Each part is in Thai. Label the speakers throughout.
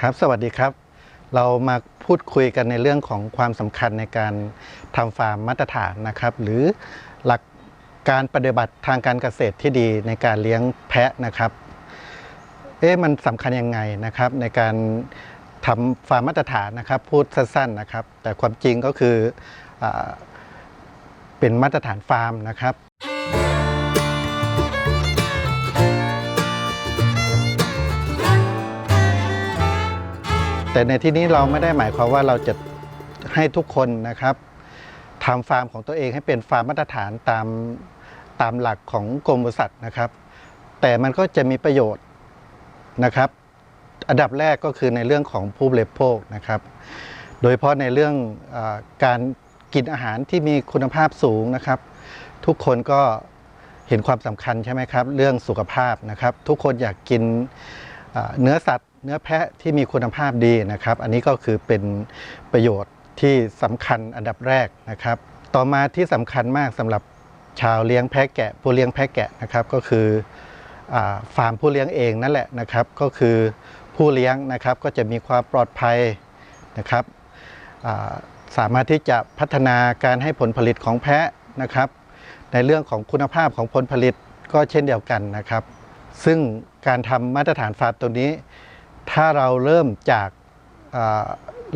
Speaker 1: ครับ สวัสดีครับ เรามาพูดคุยกันในเรื่องของความสำคัญในการทำฟาร์มมาตรฐานนะครับ หรือหลักการปฏิบัติทางการเกษตรที่ดีในการเลี้ยงแพะนะครับ เอ๊ะมันสำคัญยังไงนะครับ ในการทำฟาร์มมาตรฐานนะครับ พูดสั้นๆนะครับ แต่ความจริงก็คืออเป็นมาตรฐานฟาร์มนะครับ แต่ในที่นี้เราไม่ได้หมายความว่าเราจะให้ทุกคนนะครับทำฟาร์มของตัวเองให้เป็นฟาร์มมาตรฐานตามตามหลักของกรมบริษัทนะครับ แต่มันก็จะมีประโยชน์นะครับ อันดับแรกก็คือในเรื่องของผู้บริโภคนะครับ โดยเฉพาะในเรื่องอการกินอาหารที่มีคุณภาพสูงนะครับ ทุกคนก็เห็นความสำคัญใช่ไหมครับ เรื่องสุขภาพนะครับ ทุกคนอยากกินเนื้อสัตว์ เนื้อแพะที่มีคุณภาพดีนะครับ อันนี้ก็คือเป็นประโยชน์ที่สำคัญอันดับแรกนะครับ ต่อมาที่สำคัญมากสำหรับชาวเลี้ยงแพะแกะผู้เลี้ยงแพะแกะนะครับก็คือฟาร์มผู้เลี้ยงเองนั่นแหละนะครับ ก็คือผู้เลี้ยงนะครับก็จะมีความปลอดภัยนะครับสามารถที่จะพัฒนาการให้ผลผลิตของแพะนะครับ ในเรื่องของคุณภาพของผลผลิตก็เช่นเดียวกันนะครับ ซึ่งการทำมาตรฐานฟาร์มตัวนี้ ถ้าเราเริ่มจาก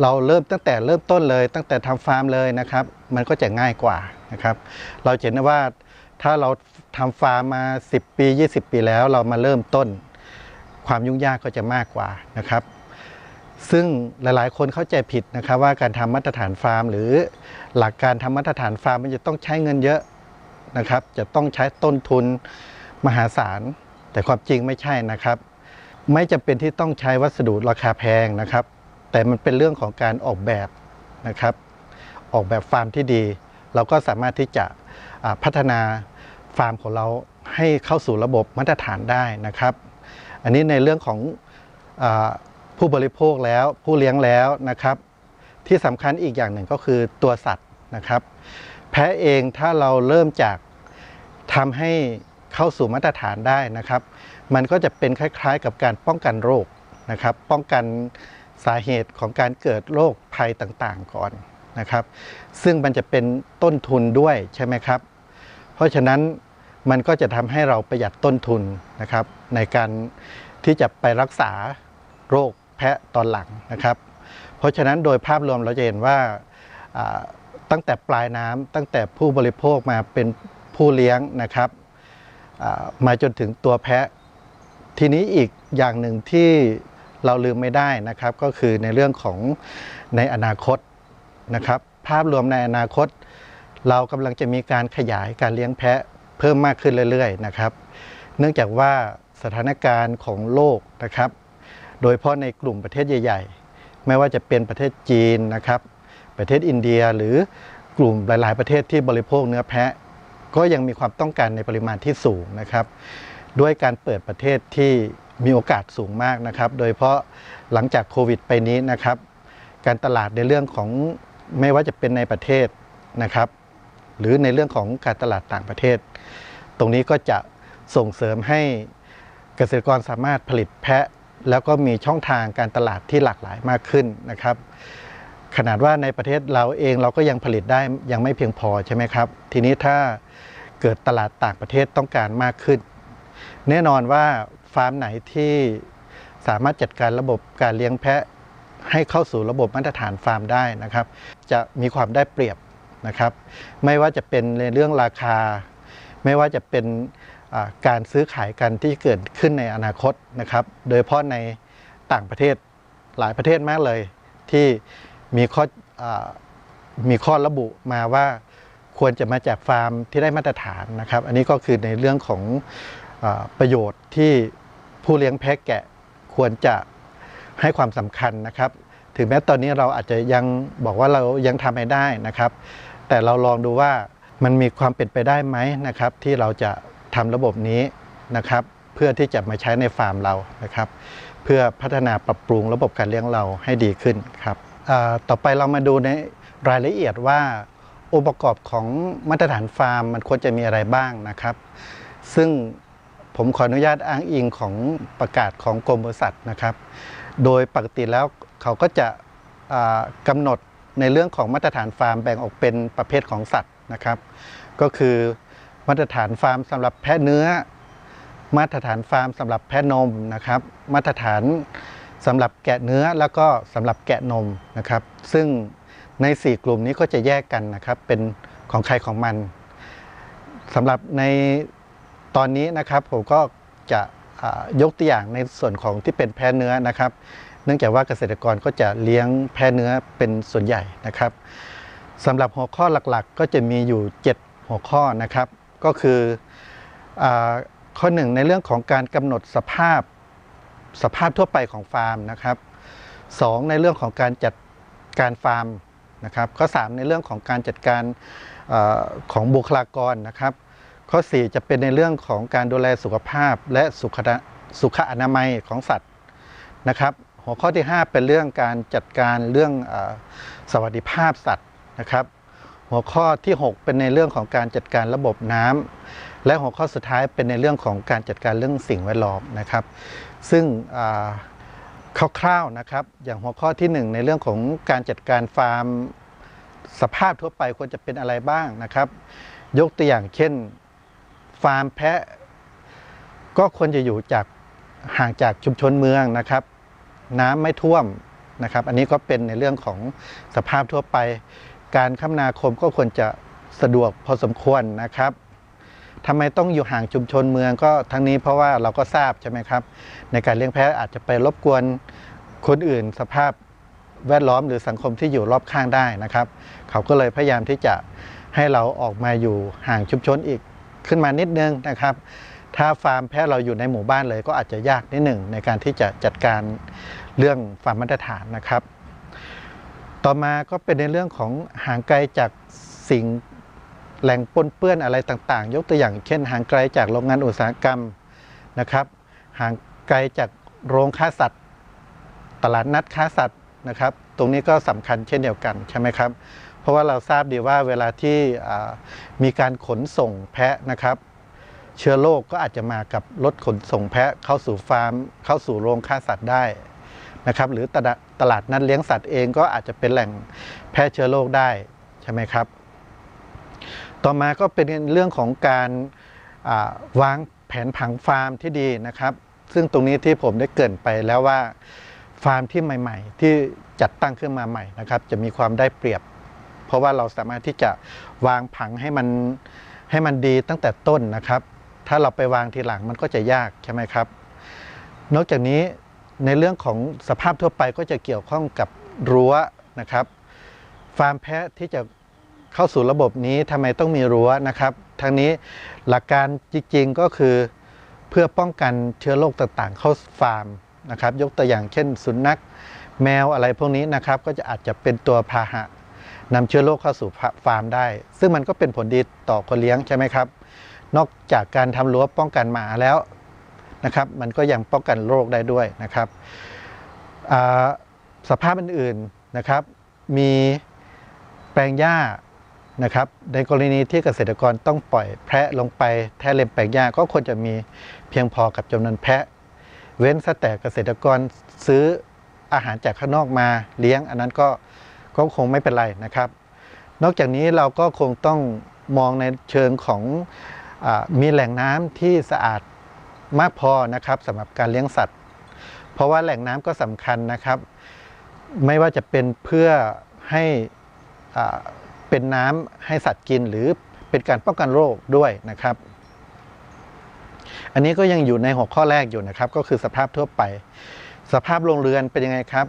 Speaker 1: เราเริ่มตั้งแต่เริ่มต้นเลย ตั้งแต่ทำฟาร์มเลยนะครับ มันก็จะง่ายกว่านะครับ เราเห็นว่าถ้าเราทำฟาร์มมา 10 ปี 20 ปีแล้วเรามาเริ่มต้น ความยุ่งยากก็จะมากกว่านะครับ ซึ่งหลายๆ คนเข้าใจผิดนะครับ ว่าการทำมาตรฐานฟาร์ม หรือหลักการทำมาตรฐานฟาร์มมันจะต้องใช้เงินเยอะนะครับ จะต้องใช้ต้นทุนมหาศาลแต่ความจริงไม่ใช่นะครับ ไม่จำเป็นที่ต้องใช้วัสดุราคาแพงนะครับ แต่มันเป็นเรื่องของการออกแบบนะครับ ออกแบบฟาร์มที่ดี เราก็สามารถที่จะพัฒนาฟาร์มของเราให้เข้าสู่ระบบมาตรฐานได้นะครับ อันนี้ในเรื่องของอผู้บริโภคแล้วผู้เลี้ยงแล้วนะครับ ที่สำคัญอีกอย่างหนึ่งก็คือตัวสัตว์นะครับ แพะเองถ้าเราเริ่มจากทำให้เข้าสู่มาตรฐานได้นะครับ มันก็จะเป็นคล้ายๆ กับการป้องกันโรคนะครับ ป้องกันสาเหตุของการเกิดโรคภัยต่างๆก่อนนะครับ ซึ่งมันจะเป็นต้นทุนด้วยใช่ไหมครับ เพราะฉะนั้นมันก็จะทำให้เราประหยัดต้นทุนนะครับ ในการที่จะไปรักษาโรคแพะตอนหลังนะครับ เพราะฉะนั้นโดยภาพรวมเราจะเห็นว่าตั้งแต่ปลายน้ำตั้งแต่ผู้บริโภคมาเป็นผู้เลี้ยงนะครับมาจนถึงตัวแพะ ทีนี้อีกอย่างหนึ่งที่เราลืมไม่ได้นะครับก็คือในเรื่องของในอนาคตนะครับ ภาพรวมในอนาคต เรากำลังจะมีการขยายการเลี้ยงแพะเพิ่มมากขึ้นเรื่อยๆนะครับ เนื่องจากว่าสถานการณ์ของโลกนะครับ โดยเฉพาะในกลุ่มประเทศใหญ่ ๆ ไม่ว่าจะเป็นประเทศจีนนะครับ ประเทศอินเดียหรือกลุ่มหลาย ๆ ประเทศที่บริโภคเนื้อแพะ ก็ยังมีความต้องการในปริมาณที่สูงนะครับ ด้วยการเปิดประเทศที่มีโอกาสสูงมากนะครับ โดยเฉพาะหลังจากโควิดไปนี้นะครับ การตลาดในเรื่องของไม่ว่าจะเป็นในประเทศนะครับ หรือในเรื่องของการตลาดต่างประเทศ ตรงนี้ก็จะส่งเสริมให้เกษตรกรสามารถผลิตแพะ แล้วก็มีช่องทางการตลาดที่หลากหลายมากขึ้นนะครับ ขนาดว่าในประเทศเราเองเราก็ยังผลิตได้ยังไม่เพียงพอใช่ไหมครับ ทีนี้ถ้าเกิดตลาดต่างประเทศต้องการมากขึ้น แน่นอนว่าฟาร์มไหนที่สามารถจัดการระบบการเลี้ยงแพะให้เข้าสู่ระบบมาตรฐานฟาร์มได้นะครับ จะมีความได้เปรียบนะครับ ไม่ว่าจะเป็นในเรื่องราคา ไม่ว่าจะเป็นการซื้อขายกันที่เกิดขึ้นในอนาคตนะครับ โดยเฉพาะในต่างประเทศหลายประเทศมากเลย ที่มีข้ออมีข้อระบุมาว่าควรจะมาจากฟาร์มที่ได้มาตรฐานนะครับ อันนี้ก็คือในเรื่องของ ประโยชน์ที่ผู้เลี้ยงแพะแกะควรจะให้ความสำคัญนะครับ ถึงแม้ตอนนี้เราอาจจะยังบอกว่าเรายังทำไม่ได้นะครับ แต่เราลองดูว่ามันมีความเป็นไปได้ไหมนะครับ ที่เราจะทำระบบนี้นะครับ เพื่อที่จะมาใช้ในฟาร์มเรานะครับ เพื่อพัฒนาปรับปรุงระบบการเลี้ยงเราให้ดีขึ้นครับต่อไปเรามาดูในรายละเอียดว่าองค์ประกอบของมาตรฐานฟาร์มมันควรจะมีอะไรบ้างนะครับ ซึ่ง ผมขออนุญาตอ้างอิงของประกาศของกรมบริษัทนะครับ โดยปกติแล้วเขาก็จะกำหนดในเรื่องของมาตรฐานฟาร์มแบ่งออกเป็นประเภทของสัตว์นะครับ ก็คือมาตรฐานฟาร์มสำหรับแพะเนื้อ มาตรฐานฟาร์มสำหรับแพะนมนะครับ มาตรฐานสำหรับแกะเนื้อแล้วก็สำหรับแกะนมนะครับ ซึ่งใน 4 กลุ่มนี้ก็จะแยกกันนะครับเป็นของใครของมันสำหรับใน ตอนนี้นะครับผมก็จะยกตัวอย่างในส่วนของที่เป็นแพะเนื้อนะครับ เนื่องจากว่าเกษตรกรก็จะเลี้ยงแพะเนื้อเป็นส่วนใหญ่นะครับสำหรับหัวข้อหลักๆ ก็จะมีอยู่ 7 หัวข้อนะครับ ก็คืออข้อหนึ่งในเรื่องของการกำหนดสภาพสภาพทั่วไปของฟาร์มนะครับสองในเรื่องของการจัดการฟาร์มนะครับ ข้อ 3 ในเรื่องของการจัดการอของบุคลากรนะครับ ข้อ 4 จะเป็นในเรื่องของการดูแลสุขภาพและสุขสุขอนามัยของสัตว์นะครับ หัวข้อที่ 5 เป็นเรื่องการจัดการเรื่องอสวัสดิภาพสัตว์นะครับ หัวข้อที่ 6 เป็นในเรื่องของการจัดการระบบน้ำและหัวข้อสุดท้ายเป็นในเรื่องของการจัดการเรื่องสิ่งแวดล้อมนะครับ ซึ่งคร่าวๆนะครับ อย่างหัวข้อที่ 1 ในเรื่องของการจัดการฟาร์มสภาพทั่วไปควรจะเป็นอะไรบ้างนะครับ ยกตัวอย่างเช่น ฟาร์มแพะ ก็ควรจะอยู่จากห่างจากชุมชนเมืองนะครับ น้ำไม่ท่วมนะครับ อันนี้ก็เป็นในเรื่องของสภาพทั่วไป การคมนาคมก็ควรจะสะดวกพอสมควรนะครับทำไมต้องอยู่ห่างชุมชนเมืองก็ทั้งนี้เพราะว่าเราก็ทราบใช่ไหมครับ ในการเลี้ยงแพะอาจจะไปรบกวนคนอื่นสภาพแวดล้อมหรือสังคมที่อยู่รอบข้างได้นะครับ เขาก็เลยพยายามที่จะให้เราออกมาอยู่ห่างชุมชนอีก ขึ้นมานิดนึงนะครับ ถ้าฟาร์มแพะเราอยู่ในหมู่บ้านเลยก็อาจจะยากนิดหนึ่งในการที่จะจัดการเรื่องฟาร์มมาตรฐานนะครับ ต่อมาก็เป็นในเรื่องของห่างไกลจากสิ่งแหล่งปนเปื้อนอะไรต่างๆ ยกตัวอย่างเช่นห่างไกลจากโรงงานอุตสาหกรรมนะครับ ห่างไกลจากโรงฆ่าสัตว์ ตลาดนัดค้าสัตว์นะครับ ตรงนี้ก็สำคัญเช่นเดียวกันใช่ไหมครับ เพราะว่าเราทราบดีว่าเวลาที่มีการขนส่งแพะนะครับ เชื้อโรคก็อาจจะมากับรถขนส่งแพะเข้าสู่ฟาร์ม เข้าสู่โรงฆ่าสัตว์ได้นะครับ หรือตลาดตลาดนัดเลี้ยงสัตว์เองก็อาจจะเป็นแหล่งแพร่เชื้อโรคได้ใช่ไหมครับ ต่อมาก็เป็นเรื่องของการวางแผนผังฟาร์มที่ดีนะครับ ซึ่งตรงนี้ที่ผมได้เกรินไปแล้วว่าฟาร์มที่ใหม่ ๆ ที่จัดตั้งขึ้นมาใหม่นะครับ จะมีความได้เปรียบ เพราะว่าเราสามารถที่จะวางผังให้มันให้มันดีตั้งแต่ต้นนะครับ ถ้าเราไปวางทีหลังมันก็จะยากใช่ไหมครับ นอกจากนี้ในเรื่องของสภาพทั่วไปก็จะเกี่ยวข้องกับรั้วนะครับ ฟาร์มแพะที่จะเข้าสู่ระบบนี้ทำไมต้องมีรั้วนะครับทั้งนี้หลักการจริงๆก็คือเพื่อป้องกันเชื้อโรคต่างๆ เข้าฟาร์มนะครับ ยกตัวอย่างเช่น สุนัขแมวอะไรพวกนี้นะครับ ก็จะอาจจะเป็นตัวพาหะ นำเชื้อโรคเข้าสู่ฟาร์มได้ ซึ่งมันก็เป็นผลดีต่อคนเลี้ยงใช่ไหมครับ นอกจากการทำรั้วป้องกันหมาแล้วนะครับ มันก็ยังป้องกันโรคได้ด้วยนะครับสภาพอื่นๆนะครับ มีแปลงหญ้านะครับ ในกรณีที่เกษตรกรต้องปล่อยแพะลงไปแทะเล็มแปลงหญ้าก็ควรจะมีเพียงพอกับจำนวนแพะ เว้นแต่เกษตรกรซื้ออาหารจากข้างนอกมาเลี้ยง อันนั้นก็ ก็คงไม่เป็นไรนะครับ นอกจากนี้เราก็คงต้องมองในเชิงของอมีแหล่งน้ำที่สะอาดมากพอนะครับสำหรับการเลี้ยงสัตว์ เพราะว่าแหล่งน้ำก็สำคัญนะครับ ไม่ว่าจะเป็นเพื่อให้อ่าเป็นน้ำให้สัตว์กินหรือเป็นการป้องกันโรคด้วยนะครับ อันนี้ก็ยังอยู่ในหัวข้อแรกอยู่นะครับ ก็คือสภาพทั่วไป สภาพโรงเรือนเป็นยังไงครับ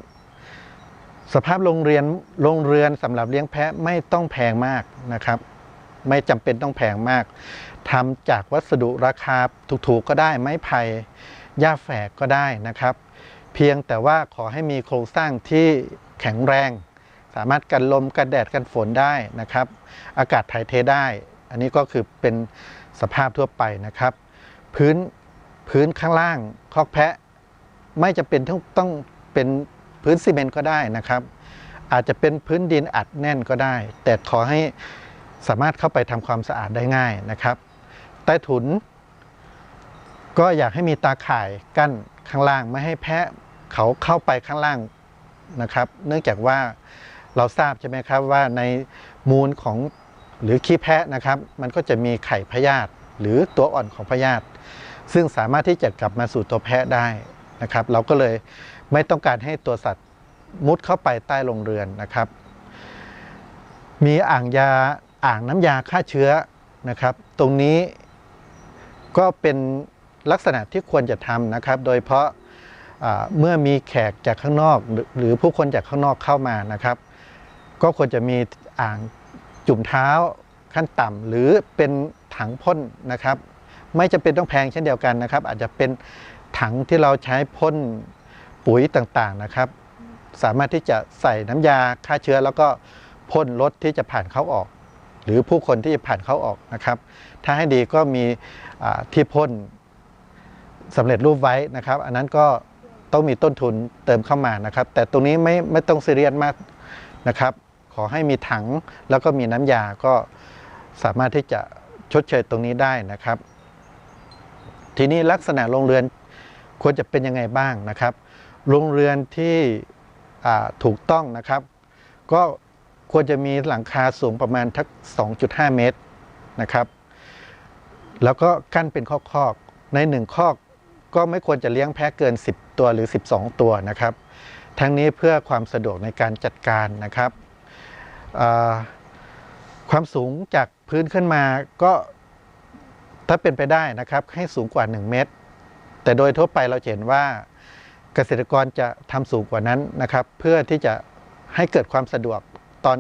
Speaker 1: สภาพโรงเรียนโรงเรือนสำหรับเลี้ยงแพะไม่ต้องแพงมากนะครับ ไม่จำเป็นต้องแพงมากทำจากวัสดุราคาถูกๆก็ได้ไม้ไผ่หญ้าแฝกก็ได้นะครับ เพียงแต่ว่าขอให้มีโครงสร้างที่แข็งแรง สามารถกันลมกันแดดกันฝนได้นะครับ อากาศถ่ายเทได้ อันนี้ก็คือเป็นสภาพทั่วไปนะครับ พื้นพื้นข้างล่างคอกแพะไม่จะเป็นต้องต้องเป็น พื้นซีเมนต์ก็ได้นะครับ อาจจะเป็นพื้นดินอัดแน่นก็ได้ แต่ขอให้สามารถเข้าไปทำความสะอาดได้ง่ายนะครับ ใต้ถุน ก็อยากให้มีตาข่ายกั้นข้างล่างไม่ให้แพะเขาเข้าไปข้างล่างนะครับ เนื่องจากว่าเราทราบใช่ไหมครับว่าในมูลของหรือขี้แพะนะครับ มันก็จะมีไข่พยาธิหรือตัวอ่อนของพยาธิซึ่งสามารถที่จะกลับมาสู่ตัวแพะได้นะครับ เราก็เลย ไม่ต้องการให้ตัวสัตว์มุดเข้าไปใต้โรงเรือนนะครับ มีอ่างยาอ่างน้ำยาฆ่าเชื้อนะครับ ตรงนี้ก็เป็นลักษณะที่ควรจะทำนะครับ โดยเฉพาะเมื่อมีแขกจากข้างนอกหรือหรือผู้คนจากข้างนอกเข้ามานะครับ ก็ควรจะมีอ่างจุ่มเท้าขั้นต่ำหรือเป็นถังพ่นนะครับ ไม่จำเป็นต้องแพงเช่นเดียวกันนะครับ อาจจะเป็นถังที่เราใช้พ่น ปุ๋ยต่างๆนะครับ สามารถที่จะใส่น้ำยาฆ่าเชื้อ แล้วก็พ่นรถที่จะผ่านเข้าออก หรือผู้คนที่จะผ่านเข้าออกนะครับ ถ้าให้ดีก็มีที่พ่นสำเร็จรูปไว้นะครับ อันนั้นก็ต้องมีต้นทุนเติมเข้ามานะครับ แต่ตรงนี้ไม่ไม่ต้องซีเรียสมากนะครับ ขอให้มีถังแล้วก็มีน้ำยาก็สามารถที่จะชดเชยตรงนี้ได้นะครับ ทีนี้ลักษณะโรงเรือนควรจะเป็นยังไงบ้างนะครับ โรงเรือนที่ถูกต้องนะครับ ก็ควรจะมีหลังคาสูงประมาณทัก 2.5 เมตรนะครับ แล้วก็กั้นเป็นคอกๆในหนึ่งคอกก็ไม่ควรจะเลี้ยงแพะเกิน 10 ตัวหรือ 12 ตัวนะครับ ทั้งนี้เพื่อความสะดวกในการจัดการนะครับ ความสูงจากพื้นขึ้นมาก็ถ้าเป็นไปได้นะครับให้สูงกว่า 1 เมตร แต่โดยทั่วไปเราเห็นว่า เกษตรกรจะทำสูงกว่านั้นนะครับ เพื่อที่จะให้เกิดความสะดวกตอน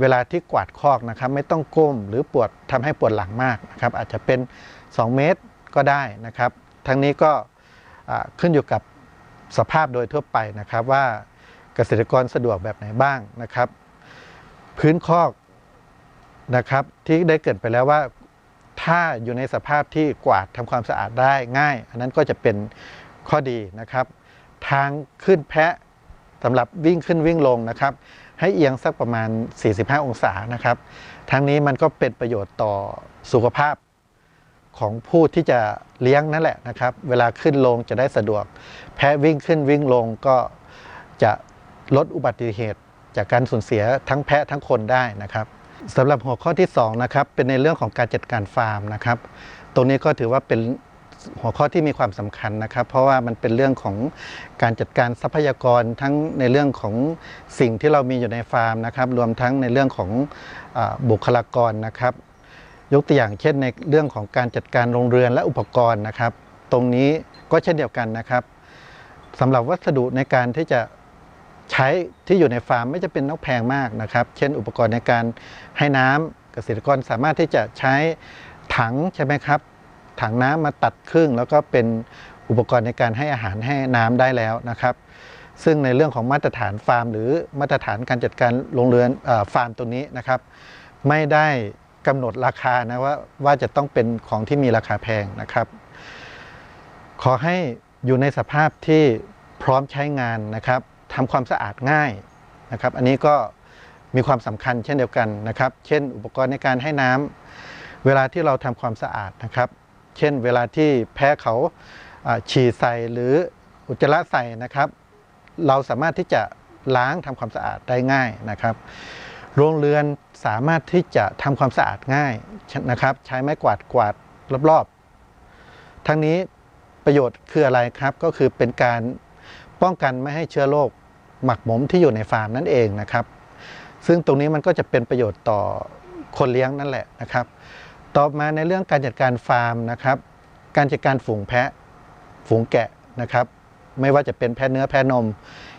Speaker 1: เวลาที่กวาดคอกนะครับ ไม่ต้องก้มหรือปวดทำให้ปวดหลังมากนะครับ อาจจะเป็น 2 เมตรก็ได้นะครับ ทั้งนี้ก็ขึ้นอยู่กับสภาพโดยทั่วไปนะครับว่าเกษตรกรสะดวกแบบไหนบ้างนะครับ พื้นคอกนะครับที่ได้เกิดไปแล้วว่าถ้าอยู่ในสภาพที่กวาดทำความสะอาดได้ง่าย อันนั้นก็จะเป็นข้อดีนะครับ ทางขึ้นแพะสำหรับวิ่งขึ้นวิ่งลงนะครับ ให้เอียงสักประมาณ 45 องศานะครับทั้งนี้มันก็เป็นประโยชน์ต่อสุขภาพของผู้ที่จะเลี้ยงนั่นแหละนะครับ เวลาขึ้นลงจะได้สะดวก แพะวิ่งขึ้นวิ่งลงก็จะลดอุบัติเหตุ จากการสูญเสียทั้งแพะทั้งคนได้นะครับสำหรับหัวข้อที่2นะครับเป็นในเรื่องของการจัดการฟาร์มนะครับ ตรงนี้ก็ถือว่าเป็น หัวข้อที่มีความสำคัญนะครับ เพราะว่ามันเป็นเรื่องของการจัดการทรัพยากรทั้งในเรื่องของสิ่งที่เรามีอยู่ในฟาร์มนะครับ รวมทั้งในเรื่องของอบุคลากรนะครับ ยกตัวอย่างเช่นในเรื่องของการจัดการโรงเรือนและอุปกรณ์นะครับ ตรงนี้ก็เช่นเดียวกันนะครับสำหรับวัสดุในการที่จะใช้ที่อยู่ในฟาร์มไม่จะเป็นต้องแพงมากนะครับ เช่น อุปกรณ์ในการให้น้ำเกษตรกรสามารถที่จะใช้ถังใช่ไหมครับ ถังน้ำมาตัดครึ่ง แล้วก็เป็นอุปกรณ์ในการให้อาหารให้น้ำได้แล้วนะครับ ซึ่งในเรื่องของมาตรฐานฟาร์ม หรือมาตรฐานการจัดการโรงเรือนอฟาร์มตัวนี้นะครับ ไม่ได้กำหนดราคานะว่าว่าจะต้องเป็นของที่มีราคาแพงนะครับ ขอให้อยู่ในสภาพที่พร้อมใช้งานนะครับทำความสะอาดง่ายนะครับ อันนี้ก็มีความสำคัญเช่นเดียวกันนะครับ เช่น อุปกรณ์ในการให้น้ำเวลาที่เราทำความสะอาดนะครับ เช่นเวลาที่แพ้เขาฉี่ใส่หรืออุจจาระใส่นะครับ เราสามารถที่จะล้างทำความสะอาดได้ง่ายนะครับโรงเรือนสามารถที่จะทำความสะอาดง่ายนะครับ ใช้ไม้กวาดกวาดรอบๆ ทั้งนี้ประโยชน์คืออะไรครับ ก็คือเป็นการป้องกันไม่ให้เชื้อโรคหมักหมมที่อยู่ในฟาร์มนั่นเองนะครับ ซึ่งตรงนี้มันก็จะเป็นประโยชน์ต่อคนเลี้ยงนั่นแหละนะครับ ต่อมาในเรื่องการจัดการฟาร์มนะครับ การจัดการฝูงแพะ ฝูงแกะนะครับ ไม่ว่าจะเป็นแพะเนื้อแพะนม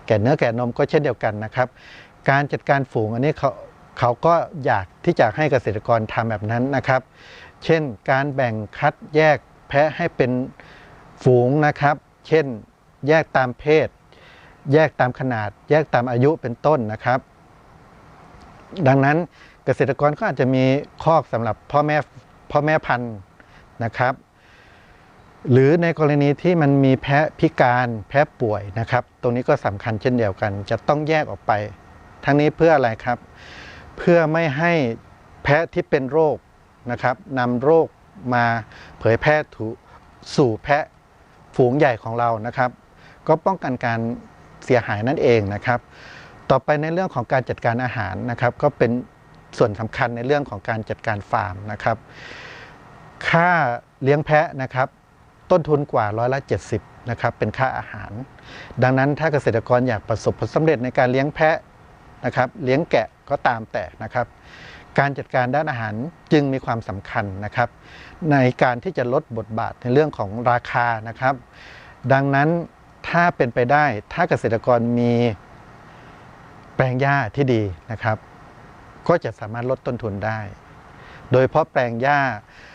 Speaker 1: แกะเนื้อแกะนมก็เช่นเดียวกันนะครับ การจัดการฝูงอันนี้เขาเขาก็อยากที่จะให้เกษตรกรทำแบบนั้นนะครับ เช่นการแบ่งคัดแยกแพะให้เป็นฝูงนะครับ เช่นแยกตามเพศ แยกตามขนาด แยกตามอายุเป็นต้นนะครับ ดังนั้นเกษตรกรก็อาจจะมีคอกสำหรับพ่อแม่ พ่อแม่พันธุ์นะครับ หรือในกรณีที่มันมีแพะพิการแพะป่วยนะครับ ตรงนี้ก็สำคัญเช่นเดียวกัน จะต้องแยกออกไป ทั้งนี้เพื่ออะไรครับ เพื่อไม่ให้แพะที่เป็นโรคนะครับนำโรคมาเผยแพร่ถูสู่แพะฝูงใหญ่ของเรานะครับ ก็ป้องกันการเสียหายนั่นเองนะครับ ต่อไปในเรื่องของการจัดการอาหารนะครับ ก็เป็นส่วนสำคัญในเรื่องของการจัดการฟาร์มนะครับ ค่าเลี้ยงแพะนะครับต้นทุนกว่าร้อยละ 70นะครับเป็นค่าอาหาร ดังนั้นถ้าเกษตรกรอยากประสบผลสำเร็จในการเลี้ยงแพะนะครับเลี้ยงแกะก็ตามแต่นะครับ การจัดการด้านอาหารจึงมีความสำคัญนะครับ ในการที่จะลดบทบาทในเรื่องของราคานะครับ ดังนั้นถ้าเป็นไปได้ถ้าเกษตรกรมีแปลงหญ้าที่ดีนะครับ ก็จะสามารถลดต้นทุนได้ โดยเพราะแปลงหญ้าอา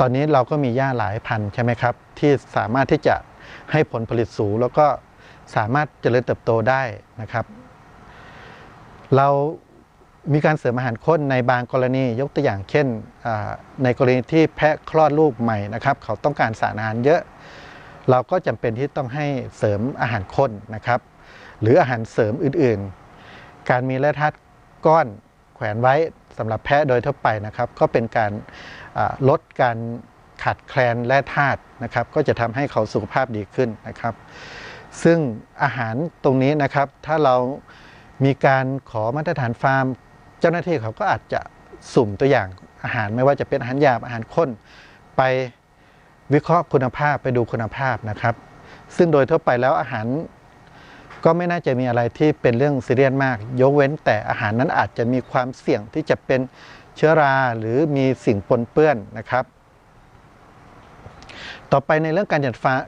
Speaker 1: ตอนนี้เราก็มีหญ้าหลายพันใช่ไหมครับ ที่สามารถที่จะให้ผลผลิตสูง แล้วก็สามารถเจริญเติบโตได้นะครับ เรามีการเสริมอาหารข้นในบางกรณียกตัวอย่างเช่นในกรณีที่แพะคลอดลูกใหม่นะครับ เขาต้องการสารอาหารเยอะ เราก็จำเป็นที่ต้องให้เสริมอาหารข้นนะครับ หรืออาหารเสริมอื่นๆ การมีแร่ธาตุก้อนแขวนไว้สำหรับแพะโดยทั่วไปนะครับ ก็เป็นการ ลดการขาดแคลนแร่ธาตุนะครับก็จะทำให้เขาสุขภาพดีขึ้นนะครับ ซึ่งอาหารตรงนี้นะครับ ถ้าเรามีการขอมาตรฐานฟาร์ม เจ้าหน้าที่เขาก็อาจจะสุ่มตัวอย่างอาหารไม่ว่าจะเป็นอาหารหยาบอาหารข้น ไปวิเคราะห์คุณภาพไปดูคุณภาพนะครับ ซึ่งโดยทั่วไปแล้วอาหารก็ไม่น่าจะมีอะไรที่เป็นเรื่องซีเรียสมาก ยกเว้นแต่อาหารนั้นอาจจะมีความเสี่ยงที่จะเป็น เชื้อราหรือมีสิ่งปนเปื้อนนะครับ ต่อไปในเรื่องการจัดฟาร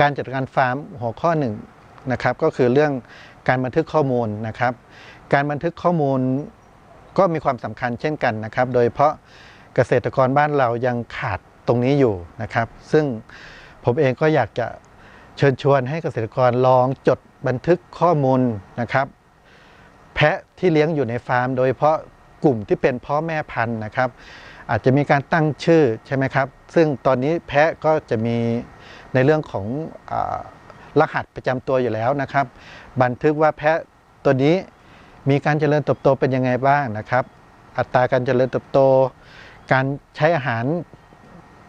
Speaker 1: การจัดการฟาร์มหัวข้อหนึ่งนะครับก็คือเรื่องการบันทึกข้อมูลนะครับ การบันทึกข้อมูลก็มีความสำคัญเช่นกันนะครับ โดยเฉพาะเกษตรกรบ้านเรายังขาดตรงนี้อยู่นะครับ ซึ่งผมเองก็อยากจะเชิญชวนให้เกษตรกรลองจดบันทึกข้อมูลนะครับ แพะที่เลี้ยงอยู่ในฟาร์ม โดยเฉพาะ กลุ่มที่เป็นพ่อแม่พันธุ์นะครับ อาจจะมีการตั้งชื่อใช่ไหมครับ ซึ่งตอนนี้แพะก็จะมีในเรื่องของอรหัสประจำตัวอยู่แล้วนะครับ บันทึกว่าแพะตัวนี้มีการเจริญเติบโตเป็นยังไงบ้างนะครับ อัตราการเจริญเติบโต การใช้อาหาร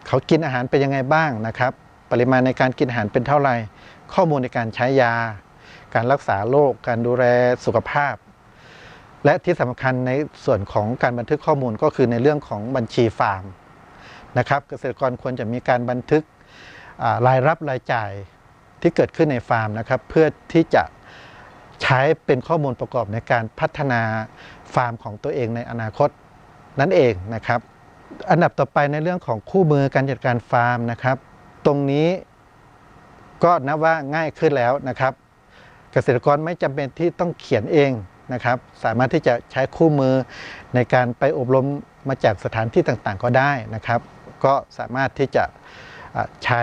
Speaker 1: เขากินอาหารเป็นยังไงบ้างนะครับ ปริมาณในการกินอาหารเป็นเท่าไหร่ ข้อมูลในการใช้ยา การรักษาโรคการดูแลสุขภาพ และที่สำคัญในส่วนของการบันทึกข้อมูลก็คือในเรื่องของบัญชีฟาร์มนะครับ เกษตรกรควรจะมีการบันทึกรายรับรายจ่ายที่เกิดขึ้นในฟาร์มนะครับ เพื่อที่จะใช้เป็นข้อมูลประกอบในการพัฒนาฟาร์มของตัวเองในอนาคตนั่นเองนะครับ อันดับต่อไปในเรื่องของคู่มือการจัดการฟาร์มนะครับ ตรงนี้ก็นับว่าง่ายขึ้นแล้วนะครับ เกษตรกรไม่จำเป็นที่ต้องเขียนเอง นะครับ สามารถที่จะใช้คู่มือในการไปอบรมมาจากสถานที่ต่างๆ ก็ได้นะครับ ก็สามารถที่จะใช้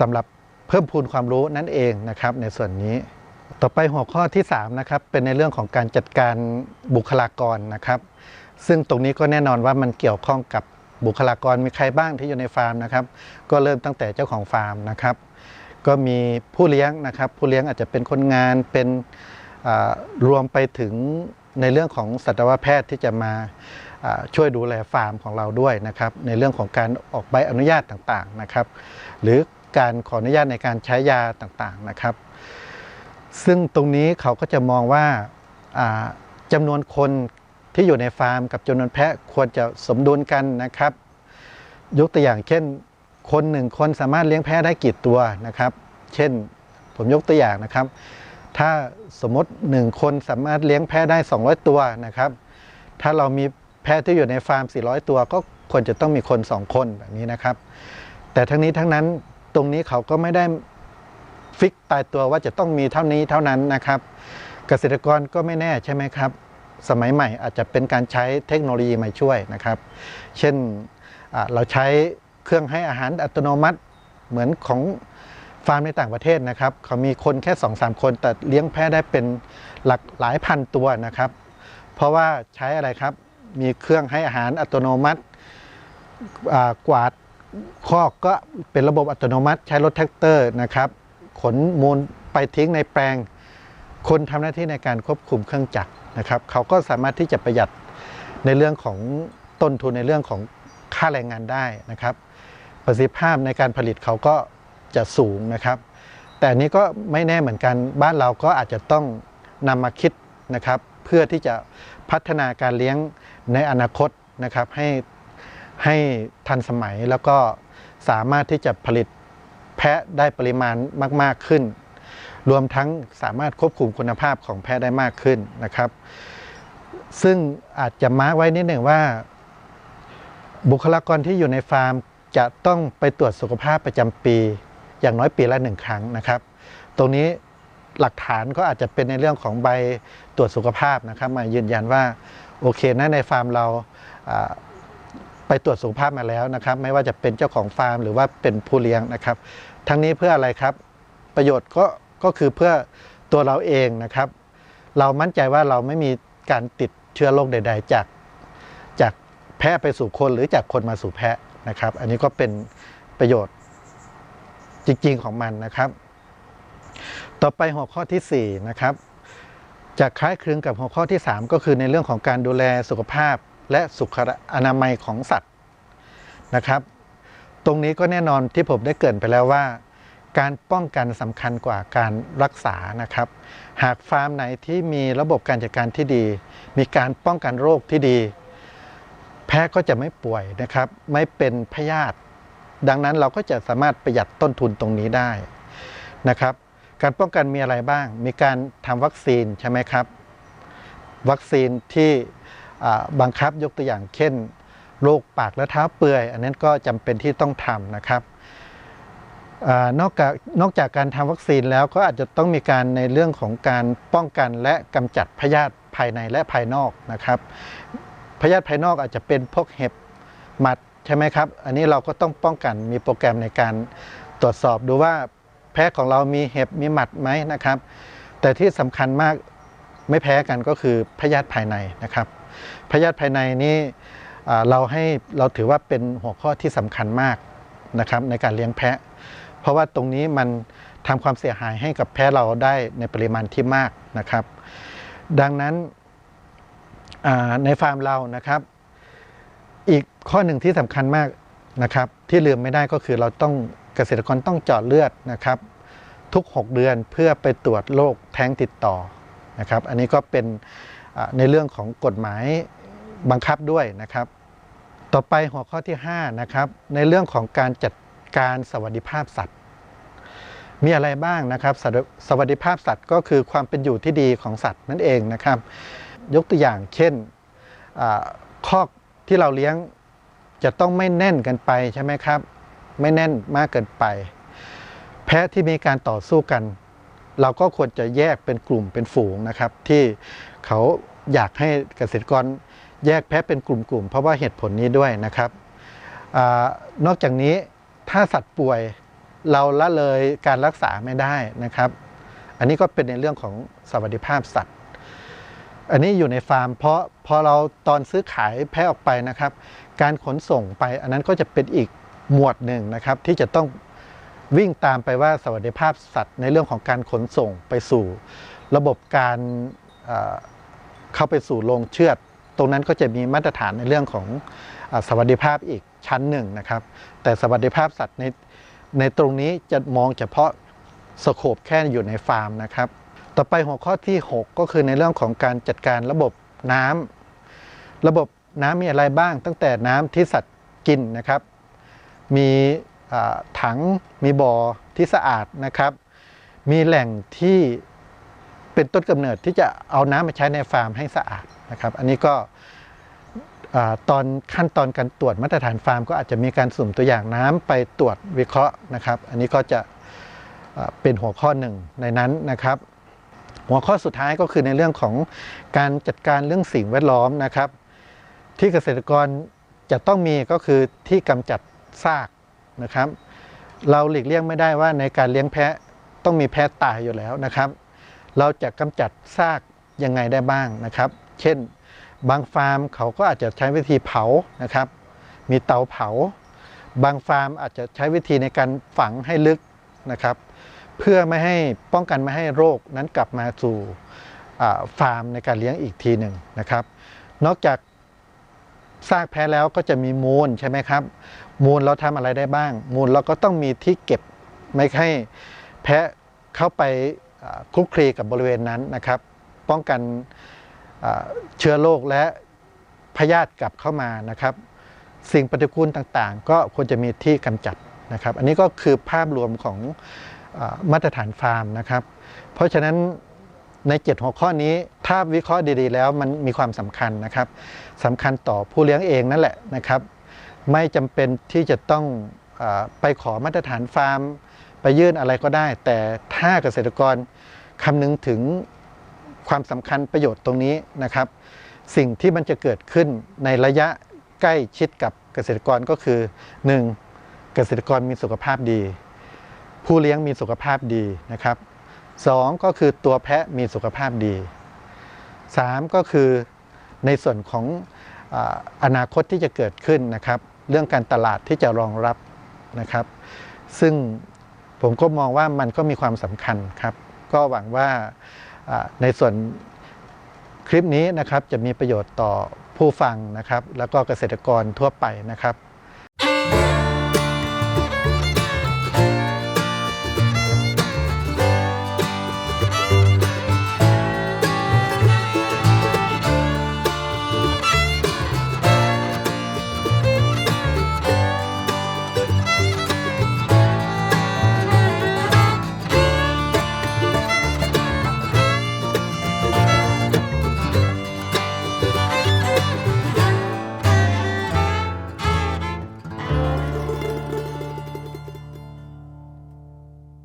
Speaker 1: สำหรับเพิ่มพูนความรู้นั่นเองนะครับในส่วนนี้ต่อไปหัวข้อที่3นะครับเป็นในเรื่องของการจัดการบุคลากรนะครับ ซึ่งตรงนี้ก็แน่นอนว่ามันเกี่ยวข้องกับบุคลากรมีใครบ้างที่อยู่ในฟาร์มนะครับ ก็เริ่มตั้งแต่เจ้าของฟาร์มนะครับ ก็มีผู้เลี้ยงนะครับ ผู้เลี้ยงอาจจะเป็นคนงานเป็น รวมไปถึงในเรื่องของสัตวแพทย์ที่จะมาช่วยดูแลฟาร์มของเราด้วยนะครับ ในเรื่องของการออกใบอนุญาตต่างๆนะครับ หรือการขออนุญาตในการใช้ยาต่างๆนะครับ ซึ่งตรงนี้เขาก็จะมองว่าจำนวนคนที่อยู่ในฟาร์ม กับจำนวนแพะควรจะสมดุลกันนะครับ ยกตัวอย่างเช่น คนหนึ่งคนสามารถเลี้ยงแพะได้กี่ตัวนะครับ เช่นผมยกตัวอย่างนะครับ ถ้าสมมติหนึ่งคนสามารถเลี้ยงแพะได้ 200 ตัวนะครับ ถ้าเรามีแพะที่อยู่ในฟาร์ม 400 ตัว ก็ควรจะต้องมีคน 2 คนแบบนี้นะครับ แต่ทั้งนี้ทั้งนั้นตรงนี้เขาก็ไม่ได้ฟิกตายตัวว่าจะต้องมีเท่านี้เท่านั้นนะครับ เกษตรกรก็ไม่แน่ใช่ไหมครับ สมัยใหม่อาจจะเป็นการใช้เทคโนโลยีมาช่วยนะครับ เช่นเราใช้เครื่องให้อาหารอัตโนมัติเหมือนของ ฟาร์มในต่างประเทศนะครับเขามีคนแค่2อสคน แต่เลี้ยงแพะได้เป็นหลักหลายพันตัวนะครับ เพราะว่าใช้อะไรครับ มีเครื่องให้อาหารอัตโนมัติอ่ากวาดคอกก็เป็นระบบอัตโนมัติ ใช้รถแท็กเตอร์นะครับ ขนมูลไปทิ้งในแปลง คนทำหน้าที่ในการควบคุมเครื่องจักรนะครับ เขาก็สามารถที่จะประหยัดในเรื่องของต้นทุนในเรื่องของค่าแรงงานได้นะครับ ประสิทธิภาพในการผลิตเขาก็ จะสูงนะครับ แต่นนี้ก็ไม่แน่เหมือนกันบ้านเราก็อาจจะต้องนำมาคิดนะครับ เพื่อที่จะพัฒนาการเลี้ยงในอนาคตนะครับ ให้ให้ทันสมัยแล้วก็สามารถที่จะผลิตแพะได้ปริมาณมาก ๆขึ้น รวมทั้งสามารถควบคุมคุณภาพของแพะได้มากขึ้นนะครับ ซึ่งอาจจะมาร์กไว้นิดหนึ่งว่า บุคลากรที่อยู่ในฟาร์มจะต้องไปตรวจสุขภาพประจำปี อย่างน้อยปีละหนึ่งครั้งนะครับ ตรงนี้หลักฐานก็อาจจะเป็นในเรื่องของใบตรวจสุขภาพนะครับ มายืนยันว่าโอเคนะในฟาร์มเราไปตรวจสุขภาพมาแล้วนะครับ ไม่ว่าจะเป็นเจ้าของฟาร์มหรือว่าเป็นผู้เลี้ยงนะครับ ทั้งนี้เพื่ออะไรครับ ประโยชน์ก็ก็คือเพื่อตัวเราเองนะครับ เรามั่นใจว่าเราไม่มีการติดเชื้อโรคใด ๆ จากจากแพะไปสู่คนหรือจากคนมาสู่แพะนะครับ อันนี้ก็เป็นประโยชน์ จริงๆของมันนะครับ ต่อไปหัวข้อที่4นะครับจะคล้ายคลึงกับหัวข้อที่ 3 ก็คือในเรื่องของการดูแลสุขภาพและสุขอนามัยของสัตว์นะครับ ตรงนี้ก็แน่นอนที่ผมได้เกรินไปแล้วว่า การป้องกันสำคัญกว่าการรักษานะครับ หากฟาร์มไหนที่มีระบบการจัดการที่ดี มีการป้องกันโรคที่ดี แพะก็จะไม่ป่วยนะครับ ไม่เป็นพยาธิ ดังนั้นเราก็จะสามารถประหยัดต้นทุนตรงนี้ได้นะครับ การป้องกันมีอะไรบ้าง มีการทำวัคซีนใช่ไหมครับ วัคซีนที่บังคับยกตัวอย่างเช่นโรคปากและเท้าเปื่อย อันนั้นก็จำเป็นที่ต้องทำนะครับอนอกจากนอกจากการทำวัคซีนแล้วก็อาจจะต้องมีการในเรื่องของการป้องกันและกำจัดพยาธิภายในและภายนอกนะครับพยาธิภายนอกอาจจะเป็นพวกเห็บหมัด ใช่ไหมครับ อันนี้เราก็ต้องป้องกันมีโปรแกรมในการตรวจสอบดูว่าแพะของเรามีเห็บมีหมัดไหมนะครับ แต่ที่สำคัญมากไม่แพ้กันก็คือพยาธิภายในนะครับ พยาธิภายในนี้อ่เราให้เราถือว่าเป็นหัวข้อที่สำคัญมากนะครับในการเลี้ยงแพะ เพราะว่าตรงนี้มันทำความเสียหายให้กับแพะเราได้ในปริมาณที่มากนะครับ ดังนั้นในฟาร์มเรานะครับ อีกข้อหนึ่งที่สำคัญมากนะครับ ที่ลืมไม่ได้ก็คือเราต้องเกษตรกรต้องเจาะเลือดนะครับ ทุก 6 เดือนเพื่อไปตรวจโรคแท้งติดต่อนะครับ อันนี้ก็เป็นในเรื่องของกฎหมายบังคับด้วยนะครับ ต่อไปหัวข้อที่5นะครับในเรื่องของการจัดการสวัสดิภาพสัตว์ มีอะไรบ้างนะครับสวัสดิภาพสัตว์ก็คือความเป็นอยู่ที่ดีของสัตว์นั่นเองนะครับ ยกตัวอย่างเช่นคอก ที่เราเลี้ยงจะต้องไม่แน่นกันไปใช่ไหมครับ ไม่แน่นมากเกินไป แพะที่มีการต่อสู้กัน เราก็ควรจะแยกเป็นกลุ่มเป็นฝูงนะครับ ที่เขาอยากให้เกษตรกรแยกแพะเป็นกลุ่มๆเพราะว่าเหตุผลนี้ด้วยนะครับอนอกจากนี้ถ้าสัตว์ป่วยเราละเลยการรักษาไม่ได้นะครับ อันนี้ก็เป็นในเรื่องของสวัสดิภาพสัตว์ อันนี้อยู่ในฟาร์ม เพราะพอเราตอนซื้อขายแพะออกไปนะครับ การขนส่งไปอันนั้นก็จะเป็นอีกหมวดหนึ่งนะครับ ที่จะต้องวิ่งตามไปว่าสวัสดิภาพสัตว์ในเรื่องของการขนส่งไปสู่ ระบบการเข้าไปสู่โรงเชือด ตรงนั้นก็จะมีมาตรฐานในเรื่องของอสวัสดิภาพอีกชั้นหนึ่งนะครับ แต่สวัสดิภาพสัตว์ในในตรงนี้จะมองเฉพาะสโคปแค่อยู่ในฟาร์มนะครับ ต่อไปหัวข้อที่ 6 ก็คือในเรื่องของการจัดการระบบน้ำระบบน้ำมีอะไรบ้าง ตั้งแต่น้ำที่สัตว์กินนะครับ มีถังมีบ่อที่สะอาดนะครับ มีแหล่งที่เป็นต้นกำเนิดที่จะเอาน้ำมาใช้ในฟาร์มให้สะอาดนะครับ อันนี้ก็ตอนขั้นตอนการตรวจมาตรฐานฟาร์ม ก็อาจจะมีการสุ่มตัวอย่างน้ำไปตรวจวิเคราะห์นะครับ อันนี้ก็จะเป็นหัวข้อหนึ่งในนั้นนะครับ หัวข้อสุดท้ายก็คือในเรื่องของการจัดการเรื่องสิ่งแวดล้อมนะครับ ที่เกษตรกรจะต้องมีก็คือที่กำจัดซากนะครับ เราหลีกเลี่ยงไม่ได้ว่าในการเลี้ยงแพะต้องมีแพะตายอยู่แล้วนะครับ เราจะกำจัดซากยังไงได้บ้างนะครับ เช่น บางฟาร์มเขาก็อาจจะใช้วิธีเผานะครับ มีเตาเผา บางฟาร์มอาจจะใช้วิธีในการฝังให้ลึกนะครับ เพื่อไม่ให้ป้องกันไม่ให้โรคนั้นกลับมาสู่ฟาร์มในการเลี้ยงอีกทีหนึ่งนะครับ นอกจากซากแพะแล้วก็จะมีมูลใช่ไหมครับ มูลเราทำอะไรได้บ้าง มูลเราก็ต้องมีที่เก็บไม่ให้แพะเข้าไปคลุกคลีกับบริเวณนั้นนะครับ ป้องกันเชื้อโรคและพยาธิกลับเข้ามานะครับ สิ่งปฏิกูลต่างๆ ก็ควรจะมีที่กำจัดนะครับ อันนี้ก็คือภาพรวมของ มาตรฐานฟาร์มนะครับ เพราะฉะนั้นใน 7 หัวข้อนี้ถ้าวิเคราะห์ดีๆ แล้วมันมีความสำคัญนะครับสำคัญต่อผู้เลี้ยงเองนั่นแหละนะครับ ไม่จำเป็นที่จะต้องอไปขอมาตรฐานฟาร์ม ไปยื่นอะไรก็ได้ แต่ถ้าเกษตรกรคำนึงถึงความสำคัญประโยชน์ตรงนี้นะครับ สิ่งที่มันจะเกิดขึ้นในระยะใกล้ชิดกับเกษตรกรก็คือ 1. เกษตรกรมีสุขภาพดี ผู้เลี้ยงมีสุขภาพดีนะครับ 2. ก็คือตัวแพะมีสุขภาพดี 3. ก็คือในส่วนของอนาคตที่จะเกิดขึ้นนะครับ เรื่องการตลาดที่จะรองรับนะครับ ซึ่งผมก็มองว่ามันก็มีความสำคัญครับ ก็หวังว่าอ่าในส่วนคลิปนี้นะครับจะมีประโยชน์ต่อผู้ฟังนะครับ แล้วก็เกษตรกรทั่วไปนะครับ